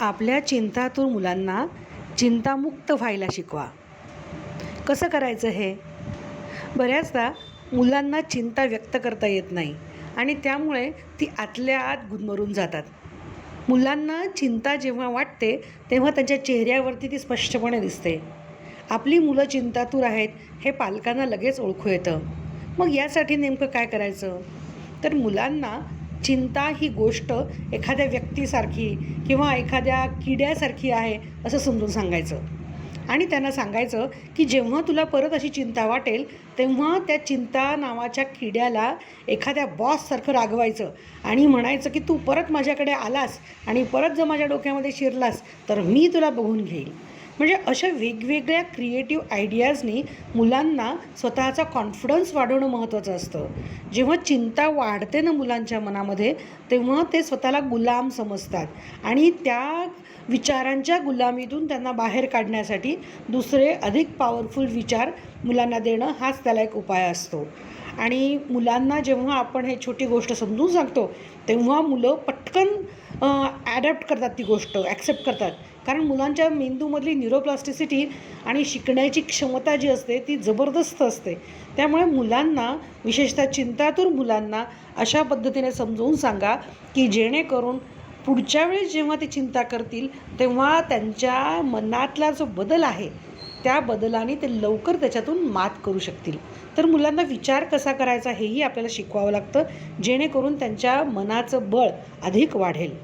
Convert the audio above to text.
आपल्या चिंतातूर मुलांना चिंतामुक्त व्हायला शिकवा. कसं करायचं हे? बऱ्याचदा मुलांना चिंता व्यक्त करता येत नाही आणि त्यामुळे ती आतल्या आत गुदमरून जातात. मुलांना चिंता जेव्हा वाटते तेव्हा त्यांच्या चेहऱ्यावरती ती स्पष्टपणे दिसते. आपली मुलं चिंतातूर आहेत हे पालकांना लगेच ओळखू येतं. मग यासाठी नेमकं काय करायचं? तर मुलांना चिंता ही गोष्ट एखाद्या व्यक्तीसारखी किंवा एखाद्या किड्यासारखी आहे असं समजून सांगायचं. आणि त्यांना सांगायचं की जेव्हा तुला परत अशी चिंता वाटेल तेव्हा त्या चिंता नावाच्या किड्याला एखाद्या बॉससारखं रागवायचं आणि म्हणायचं की तू परत माझ्याकडे आलास आणि परत जर माझ्या डोक्यामध्ये शिरलास तर मी तुला बघून घेईल. म्हणजे अशा वेगवेगळ्या क्रिएटिव्ह आयडियाजनी मुलांना स्वतःचा कॉन्फिडन्स वाढवणं महत्त्वाचं असतं. जेव्हा चिंता वाढते ना मुलांच्या मनामध्ये तेव्हा ते स्वतःला गुलाम समजतात. आणि त्या विचारांच्या गुलामीतून त्यांना बाहेर काढण्यासाठी दुसरे अधिक पॉवरफुल विचार मुलांना देणं हाच त्याला एक उपाय असतो. आणि मुलांना जेव्हा आपण हे छोटी गोष्ट समजून सांगतो तेव्हा मुलं पटकन ॲडॅप्ट करतात ती गोष्ट ॲक्सेप्ट करतात. कारण मुलांच्या मेंदूमधली न्यूरोप्लास्टिसिटी आणि शिकण्याची क्षमता जी असते ती जबरदस्त असते. त्यामुळे मुलांना विशेषतः चिंतातूर मुलांना अशा पद्धतीने समजवून सांगा की जेणेकरून पुढच्या वेळेस जेव्हा ते चिंता करतील तेव्हा त्यांच्या मनातला जो बदल आहे त्या बदलाने ते लवकर त्याच्यातून मात करू शकतील. तर मुलांना विचार कसा करायचा हेही आपल्याला शिकवावं लागतं जेणेकरून त्यांच्या मनाचं बळ अधिक वाढेल.